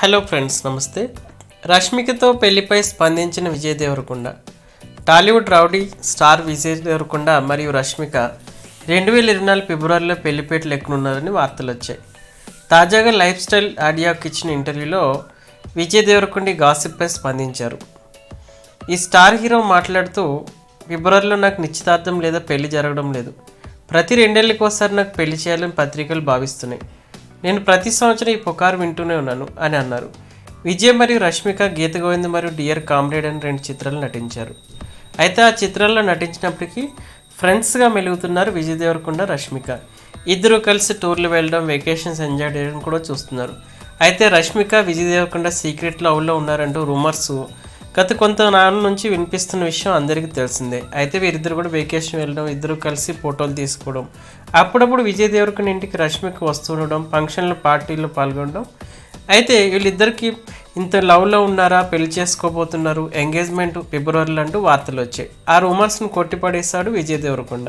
Hello friends నమస్తే. రష్మికతో పెళ్ళిపై స్పందించిన విజయ్ దేవరకొండ టాలీవుడ్ రౌడీ స్టార్ విజయ్ దేవరకొండ మరియు రష్మిక రెండు వేల ఇరవై నాలుగు ఫిబ్రవరిలో పెళ్ళిపేటలు ఎక్కనున్నారని వార్తలు వచ్చాయి. తాజాగా లైఫ్ స్టైల్ ఆడియోకి ఇచ్చిన ఇంటర్వ్యూలో విజయ్ దేవరకొండ గాసిప్పై స్పందించారు. ఈ స్టార్ హీరో మాట్లాడుతూ ఫిబ్రవరిలో నాకు నిశ్చితార్థం లేదా పెళ్ళి జరగడం లేదు. ప్రతి రెండేళ్ళకి ఒకసారి నాకు పెళ్ళి చేయాలని పత్రికలు భావిస్తున్నాయి. నేను ప్రతి సంవత్సరం ఈ పుకారు వింటూనే ఉన్నాను అని అన్నారు. విజయ్ మరియు రష్మిక గీత గోవింద్ మరియు డియర్ కామ్రేడ్ అని రెండు చిత్రాలు నటించారు. అయితే ఆ చిత్రాల్లో నటించినప్పటికీ ఫ్రెండ్స్గా మెలుగుతున్నారు విజయ్ దేవరకొండ రష్మిక. ఇద్దరు కలిసి టూర్లు వెళ్ళడం వెకేషన్స్ ఎంజాయ్ చేయడం కూడా చూస్తున్నారు. అయితే రష్మిక విజయ్ దేవరకొండ సీక్రెట్ లవ్లో ఉన్నారంటూ రూమర్స్ గత కొంత నాన్న నుంచి వినిపిస్తున్న విషయం అందరికీ తెలిసిందే. అయితే వీరిద్దరు కూడా వెకేషన్ వెళ్ళడం ఇద్దరు కలిసి ఫోటోలు తీసుకోవడం అప్పుడప్పుడు విజయ్ దేవరకొండ ఇంటికి రష్మిక వస్తుండడం ఫంక్షన్లు పార్టీల్లో పాల్గొనడం. అయితే వీళ్ళిద్దరికి ఇంత లవ్లో ఉన్నారా పెళ్ళి చేసుకోబోతున్నారు ఎంగేజ్మెంట్ ఫిబ్రవరిలో అంటూ వార్తలు వచ్చాయి. ఆ రూమర్స్ను కొట్టిపడేశాడు విజయ్ దేవరకొండ.